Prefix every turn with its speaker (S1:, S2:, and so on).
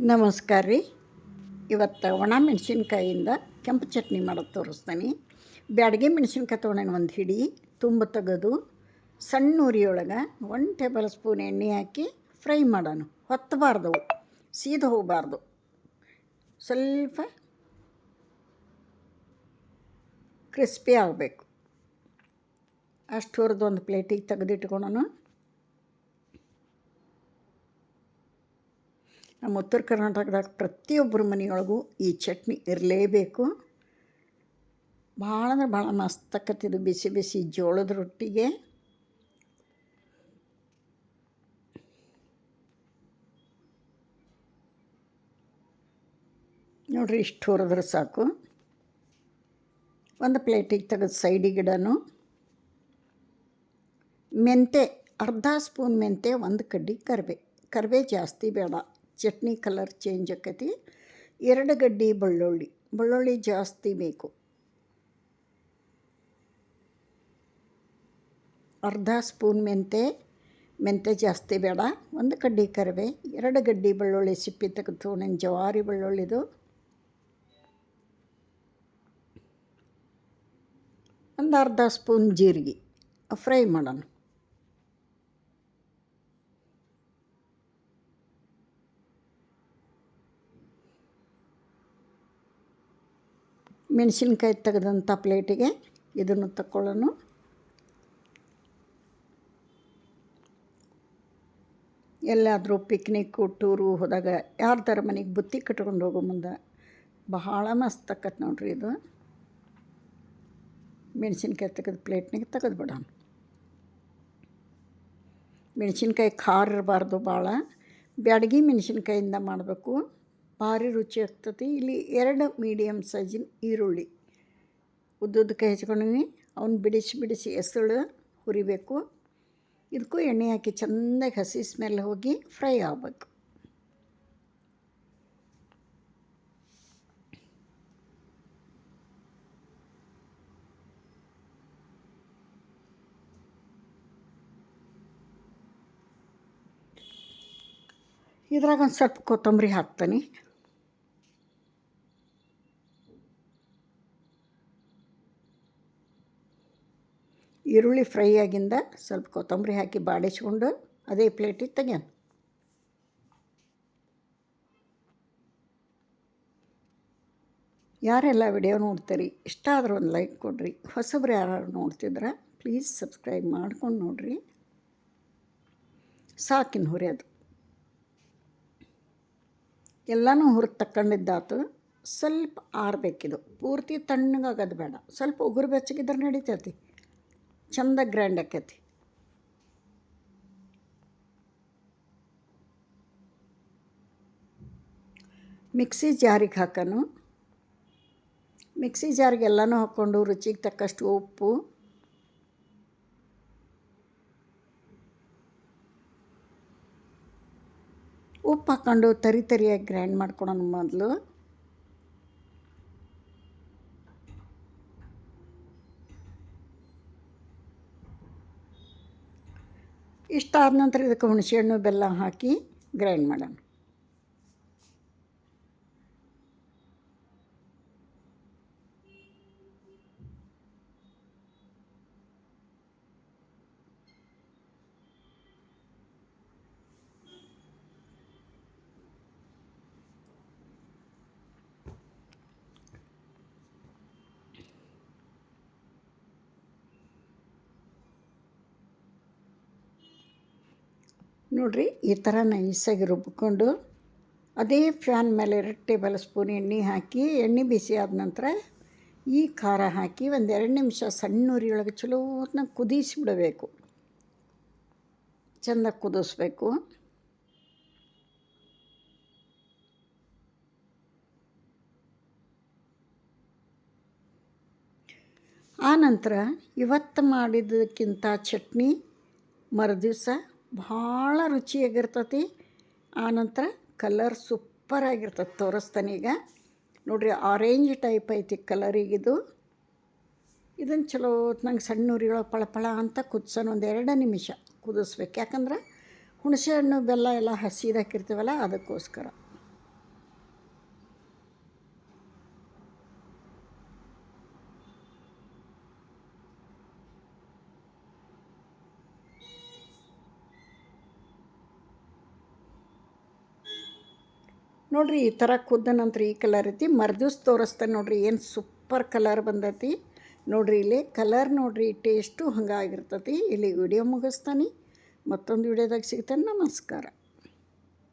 S1: ನಮಸ್ಕಾರ ರೀ. ಇವತ್ತು ಒಣ ಮೆಣಸಿನ್ಕಾಯಿಂದ ಕೆಂಪು ಚಟ್ನಿ ಮಾಡೋದು ತೋರಿಸ್ತೀನಿ. ಬ್ಯಾಡಗೆ ಮೆಣಸಿನ್ಕಾಯಿ ತೊಗೊಂಡೇನು ಒಂದು ಹಿಡಿ, ತುಂಬ ತೆಗೆದು, ಸಣ್ಣ ಉರಿಯೊಳಗೆ ಒನ್ ಟೇಬಲ್ ಸ್ಪೂನ್ ಎಣ್ಣೆ ಹಾಕಿ ಫ್ರೈ ಮಾಡೋಣ. ಹೊತ್ತಬಾರ್ದು ಸೀದ ಹೋಗಬಾರ್ದು. ಸ್ವಲ್ಪ ಕ್ರಿಸ್ಪಿ ಆಗಬೇಕು. ಅಷ್ಟು ಹೊರದೊಂದು ಪ್ಲೇಟಿಗೆ ತೆಗೆದಿಟ್ಕೊಳೋಣ. ನಮ್ಮ ಉತ್ತರ ಕರ್ನಾಟಕದಾಗ ಪ್ರತಿಯೊಬ್ಬರ ಮನೆಯೊಳಗೂ ಈ ಚಟ್ನಿ ಇರಲೇಬೇಕು. ಭಾಳ ಅಂದ್ರೆ ಭಾಳ ಮಸ್ತಕ್ಕತ್ತಿದ್ದು ಬಿಸಿ ಬಿಸಿ ಜೋಳದ ರೊಟ್ಟಿಗೆ. ನೋಡ್ರಿ ಇಷ್ಟು ಹೊರದ್ರೆ ಸಾಕು. ಒಂದು ಪ್ಲೇಟಿಗೆ ತೆಗೆದು ಸೈಡಿಗೆ ಗಿಡನೂ. ಮೆಂತೆ, ಅರ್ಧ ಸ್ಪೂನ್ ಮೆಂತೆ, ಒಂದು ಕಡ್ಡಿ ಕರಿಬೇ ಕರಿಬೇ ಜಾಸ್ತಿ ಬೇಡ. ಚಟ್ನಿ ಕಲರ್ ಚೇಂಜ್ ಆಕೈತಿ. ಎರಡು ಗಡ್ಡಿ ಬೆಳ್ಳುಳ್ಳಿ ಬೆಳ್ಳುಳ್ಳಿ ಜಾಸ್ತಿ ಬೇಕು. ಅರ್ಧ ಸ್ಪೂನ್ ಮೆಂತೆ ಮೆಂತೆ ಜಾಸ್ತಿ ಬೇಡ, ಒಂದು ಕಡ್ಡಿ ಕರಿವೆ. ಎರಡು ಗಡ್ಡಿ ಬೆಳ್ಳುಳ್ಳಿ ಸಿಪ್ಪಿ ತೆಗೆದು ನನ್ನ ಜವಾರಿ ಬೆಳ್ಳುಳ್ಳಿದು. ಒಂದು ಅರ್ಧ ಸ್ಪೂನ್ ಜೀರಿಗೆ, ಫ್ರೈ ಮಾಡೋಣ. ಮೆಣಸಿನ್ಕಾಯಿ ತೆಗೆದಂಥ ಪ್ಲೇಟಿಗೆ ಇದನ್ನು ತಗೊಳ್ಳೋಣ ಎಲ್ಲಾದರೂ ಪಿಕ್ನಿಕ್ಕು ಟೂರು ಹೋದಾಗ ಯಾರ್ದಾರ ಮನೆಗೆ ಬುತ್ತಿ ಕಟ್ಕೊಂಡು ಹೋಗೋ ಮುಂದೆ? ಬಹಳ ಮಸ್ತ್ ಆಕತ್ ನೋಡ್ರಿ ಇದು. ಮೆಣಸಿನ್ಕಾಯಿ ತೆಗೆದು ಪ್ಲೇಟ್ನಾಗೆ ತೆಗೆದು ಬಿಡೋಣ. ಮೆಣಸಿನ್ಕಾಯಿ ಖಾರ ಇರಬಾರ್ದು ಭಾಳ. ಬ್ಯಾಡಗಿ ಮೆಣಸಿನ್ಕಾಯಿಂದ ಮಾಡಬೇಕು. ಭಾರಿ ರುಚಿ ಆಗ್ತತಿ ಇಲ್ಲಿ ಎರಡು ಮೀಡಿಯಮ್ ಸೈಜಿನ ಈರುಳ್ಳಿ. ಉದ್ದುದ್ದಕ್ಕೆ ಹೆಚ್ಕೊಂಡಿನಿ. ಅವ್ನು ಬಿಡಿಸಿ ಬಿಡಿಸಿ ಎಸಳು ಹುರಿಬೇಕು. ಇದಕ್ಕೂ ಎಣ್ಣೆ ಹಾಕಿ ಚೆಂದಾಗಿ ಹಸಿ ಸ್ಮೆಲ್ ಹೋಗಿ ಫ್ರೈ ಆಗಬೇಕು. ಇದ್ರಾಗ ಒಂದು ಸ್ವಲ್ಪ ಕೊತ್ತಂಬರಿ ಹಾಕ್ತಾನೆ. ಈರುಳ್ಳಿ ಫ್ರೈ ಆಗಿಂದ ಸ್ವಲ್ಪ ಕೊತ್ತಂಬರಿ ಹಾಕಿ ಬಾಡಿಸ್ಕೊಂಡು ಅದೇ ಪ್ಲೇಟಿಗೆ ತೆಗ್ಯಾನ ಯಾರೆಲ್ಲ ವಿಡಿಯೋ ನೋಡ್ತೀರಿ, ಇಷ್ಟ ಆದ್ರೆ ಒಂದು ಲೈಕ್ ಕೊಡಿರಿ. ಹೊಸಬ್ರು ಯಾರು ನೋಡ್ತಿದ್ರೆ ಪ್ಲೀಸ್ ಸಬ್ಸ್ಕ್ರೈಬ್ ಮಾಡ್ಕೊಂಡು ನೋಡಿರಿ. ಸಾಕಿನ ಹುರಿಯೋದು ಎಲ್ಲನೂ ಹುರಿದು ತಕ್ಕೊಂಡಿದ್ದಾತು. ಸ್ವಲ್ಪ ಆರಬೇಕಿದು. ಪೂರ್ತಿ ತಣ್ಣಗಾಗೋದು ಬೇಡ. ಸ್ವಲ್ಪ ಉಗುರು ಬೆಚ್ಚಗಿದ್ರೆ ನಡಿತೈತಿ. ಚಂದ ಗ್ರ್ಯಾಂಡ್ ಆಕೈತಿ. ಮಿಕ್ಸಿ ಜಾರಿಗೆ ಹಾಕೋನು. ಮಿಕ್ಸಿ ಜಾರಿಗೆ ಎಲ್ಲನೂ ಹಾಕ್ಕೊಂಡು ರುಚಿಗೆ ತಕ್ಕಷ್ಟು ಉಪ್ಪು. ಉಪ್ಪು ಹಾಕ್ಕೊಂಡು ತರಿ ತರಿಯಾಗಿ ಗ್ರೈಂಡ್ ಮಾಡ್ಕೊಳೋಣ ಮೊದಲು. ಇಷ್ಟ ಆದ ನಂತರ ಇದಕ್ಕೆ ಹುಣಸೆಹಣ್ಣು, ಬೆಲ್ಲ ಹಾಕಿ ಗ್ರೈಂಡ್ ಮಾಡೋಣ. ನೋಡಿರಿ ಈ ಥರ ನೈಸಾಗಿ ರುಬ್ಕೊಂಡು ಅದೇ ಫ್ಯಾನ್ ಮೇಲೆ ಎರಡು ಟೇಬಲ್ ಸ್ಪೂನ್ ಎಣ್ಣೆ ಹಾಕಿ, ಎಣ್ಣೆ ಬಿಸಿ ಆದ ನಂತರ ಈ ಖಾರ ಹಾಕಿ ಒಂದು ಎರಡು ನಿಮಿಷ ಸಣ್ಣ ಉರಿಯೊಳಗೆ ಚಲೋ ಹೊತ್ನಾಗ ಕುದಿಸಿಬಿಡಬೇಕು ಚೆಂದ ಕುದಿಸ್ಬೇಕು. ಆನಂತರ ಇವತ್ತು ಮಾಡಿದ್ದಕ್ಕಿಂತ ಚಟ್ನಿ ಮರುದಿವಸ ಭಾಳ ರುಚಿಯಾಗಿರ್ತತಿ. ಆನಂತರ ಕಲರ್ ಸೂಪರಾಗಿರ್ತದೆ ತೋರಿಸ್ತಾನೆ ಈಗ. ನೋಡಿರಿ ಆರೆಂಜ್ ಟೈಪ್ ಐತಿ ಕಲರಿಗಿದು ಇದನ್ನು ಚಲೋ ನಂಗೆ ಸಣ್ಣ ಉರಿಯೊಳಗೆ ಪಳಪಳ ಅಂತ ಕುದಿಸೋಣ ಒಂದು ಎರಡು ನಿಮಿಷ ಕುದಿಸ್ಬೇಕು. ಯಾಕಂದ್ರೆ ಹುಣಸೆ ಹಣ್ಣು ಬೆಲ್ಲ ಎಲ್ಲ ಹಸಿದಾಕಿರ್ತೀವಲ್ಲ ಅದಕ್ಕೋಸ್ಕರ. ನೋಡಿರಿ ಈ ಥರ ಕುದ್ದ ನಂತರ ಈ ಕಲರ್ ಐತಿ. ಮರ್ದಿವ್ಸ ತೋರಿಸ್ತಾನೆ ನೋಡಿರಿ ಏನು ಸೂಪರ್ ಕಲರ್ ಬಂದೈತಿ. ನೋಡಿರಿ ಇಲ್ಲಿ ಕಲರ್ ನೋಡಿರಿ ಟೇಸ್ಟು ಹಂಗಾಗಿರ್ತತಿ. ಇಲ್ಲಿ ವಿಡಿಯೋ ಮುಗಿಸ್ತಾನೆ. ಮತ್ತೊಂದು ವಿಡಿಯೋದಾಗ ಸಿಗ್ತಾನೆ. ನಮಸ್ಕಾರ.